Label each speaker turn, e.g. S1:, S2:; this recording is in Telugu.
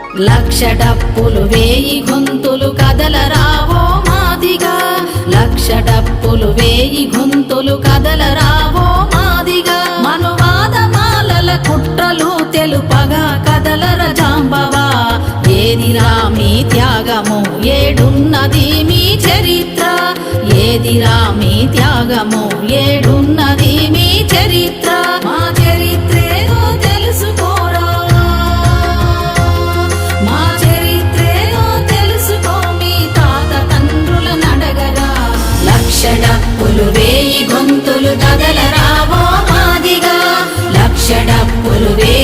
S1: లక్ష డప్పులు వేయి గొంతులు కదలరావో మాదిగా. లక్ష డప్పులు వేయి గొంతులు కదలరావో మాదిగా. మనువాద మాలల కుట్రలు తెలుపగా కదలర జాంబవా. ఏదిరా మీ త్యాగము ఏడున్నది మీ చరిత్ర. ఏదిరా మీ త్యాగము ఏడు డప్పులు వేయి గొంతులు తగలరావో మాదిగా. లక్ష డప్పులు వేయి